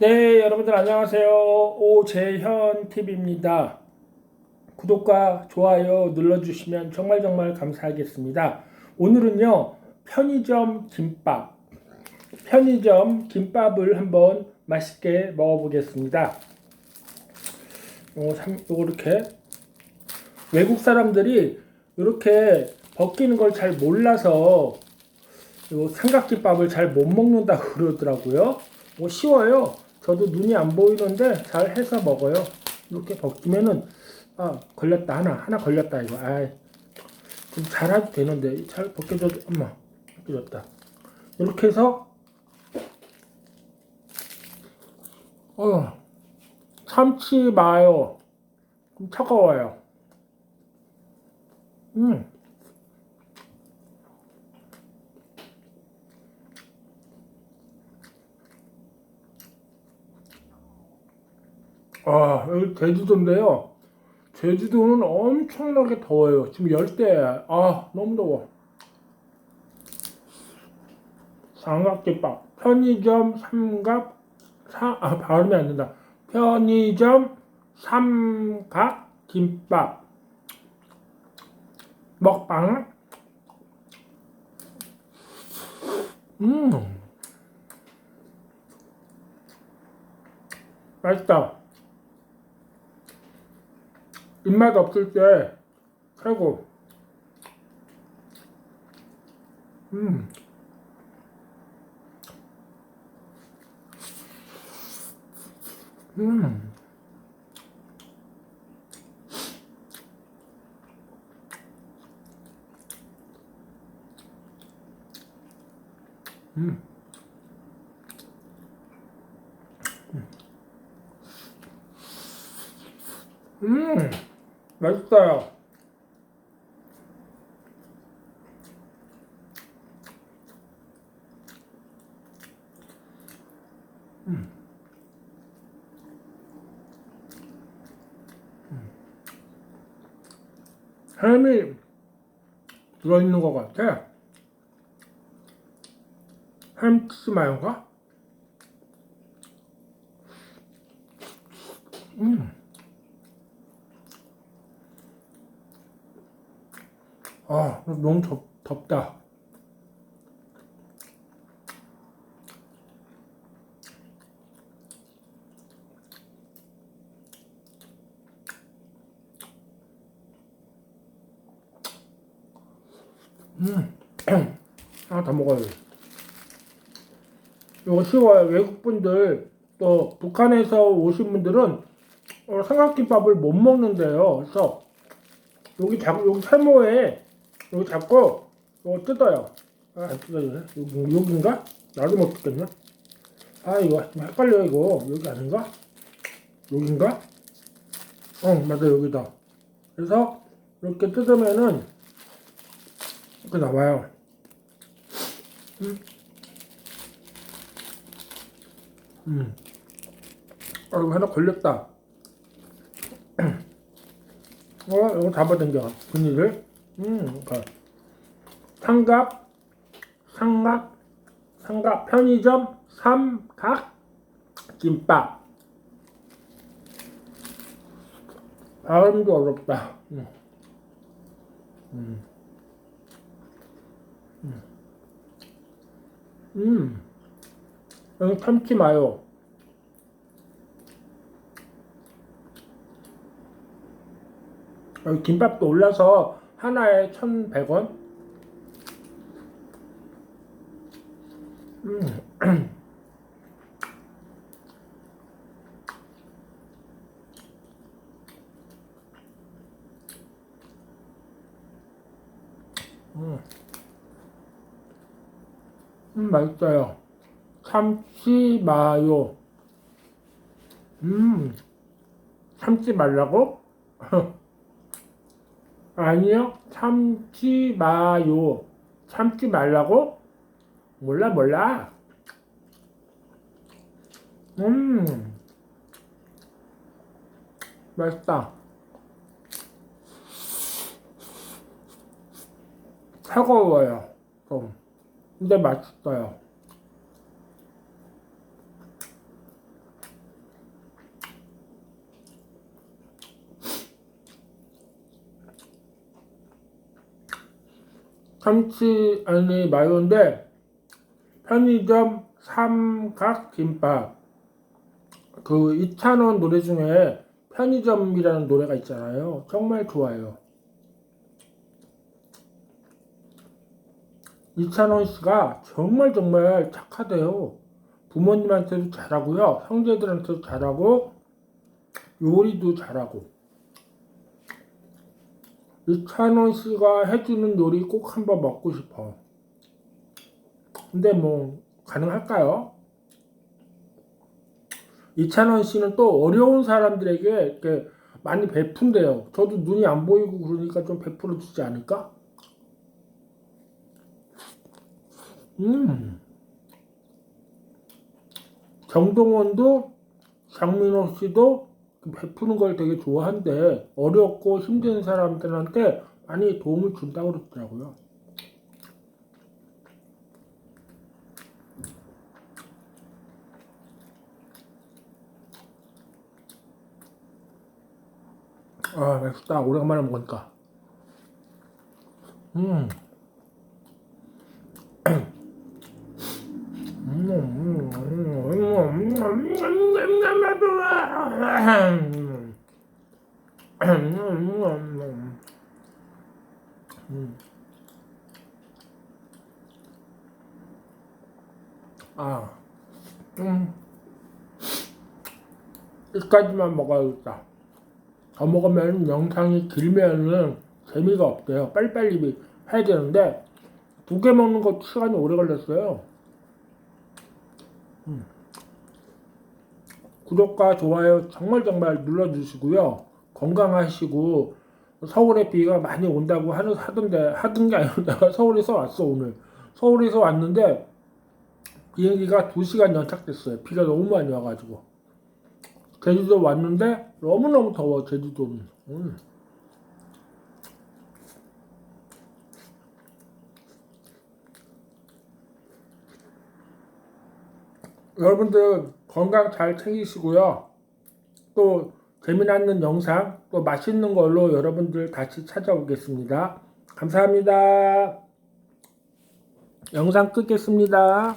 네, 여러분들 안녕하세요. 오재현 TV입니다. 구독과 좋아요 눌러주시면 정말 정말 감사하겠습니다. 오늘은요, 편의점 김밥, 편의점 김밥을 한번 맛있게 먹어보겠습니다. 어, 참, 요거 이렇게 외국 사람들이 이렇게 벗기는 걸 잘 몰라서 요 삼각김밥을 잘 못 먹는다고 그러더라고요. 뭐 쉬워요. 저도 눈이 안 보이는데 잘 해서 먹어요. 이렇게 벗기면은 아 걸렸다 하나 하나 걸렸다 이거. 아이 좀 잘해도 되는데 잘 벗겨져도 엄마 벗겨졌다. 이렇게 해서 어 참치 마요. 좀 차가워요. 음. 아, 여기 제주도인데요. 제주도는 엄청나게 더워요. 지금 열대야. 아, 너무 더워. 삼각김밥. 편의점 삼각, 사, 아, 발음이 안 된다. 편의점 삼각김밥. 먹방. 음. 맛있다. 입맛 없을 때 최고. 음. 음. 음. 음. 맛있어요. 음. 음. 햄이 들어있는 것 같아. 햄 치즈 마요가? 음. 아, 너무 덥, 덥다. 음, 하나 더 먹어야 돼. 이거 쉬워요. 외국분들, 또 북한에서 오신 분들은 어, 삼각김밥을 못 먹는데요. 그래서 여기 잡, 여기 세모에 여기 잡고 이거 뜯어요. 아, 안 뜯어지네. 여기, 여기인가? 나도 못 뜯겠네. 아, 이거 좀 헷갈려, 이거. 여기 아닌가? 여긴가? 어, 맞아, 여기다. 그래서 이렇게 뜯으면은 이렇게 나와요. 음. 음. 아, 이거 하나 걸렸다. 어, 이거 잡아당겨. 분위를. 음, 그러니까. 삼각, 삼각, 삼각, 편의점, 삼각, 김밥. 발음도 어렵다. 음. 음. 음. 음. 여기 참치 마요. 김밥도 올라서 하나에 1,100원? 음. 음. 음, 맛있어요. 참치 마요. 음, 참치 말라고? 아니요, 참지 마요. 참지 말라고? 몰라, 몰라. 음, 맛있다. 차가워요, 좀. 근데 맛있어요. 참치 아니 마요인데 편의점 삼각김밥 그 이찬원 노래 중에 편의점이라는 노래가 있잖아요. 정말 좋아요. 이찬원 씨가 정말 정말 착하대요. 부모님한테도 잘하고요. 형제들한테도 잘하고 요리도 잘하고 이찬원 씨가 해주는 요리 꼭 한번 먹고 싶어. 근데 뭐 가능할까요? 이찬원 씨는 또 어려운 사람들에게 이렇게 많이 베푼대요. 저도 눈이 안 보이고 그러니까 좀 베풀어 주지 않을까? 음. 정동원도 장민호 씨도 베푸는 걸 되게 좋아한대. 어렵고 힘든 사람들한테 많이 도움을 준다고 그러더라고요. 아, 맛있다. 오래간만에 먹으니까. 음. 아, 음, 여기까지만 먹어야겠다. 더 먹으면 영상이 길면은 재미가 없대요. 빨리빨리 해야 되는데 두 개 먹는 것 시간이 오래 걸렸어요. 음. 구독과 좋아요 정말 정말 눌러주시고요. 건강하시고 서울에 비가 많이 온다고 하던데 하던 게 아니라 내가 서울에서 왔어 오늘. 서울에서 왔는데 비행기가 2시간 연착됐어요. 비가 너무 많이 와가지고. 제주도 왔는데 너무너무 더워 제주도는. 음. 여러분들 건강 잘 챙기시고요. 또 재미나는 영상, 또 맛있는 걸로 여러분들 다시 찾아오겠습니다. 감사합니다. 영상 끊겠습니다.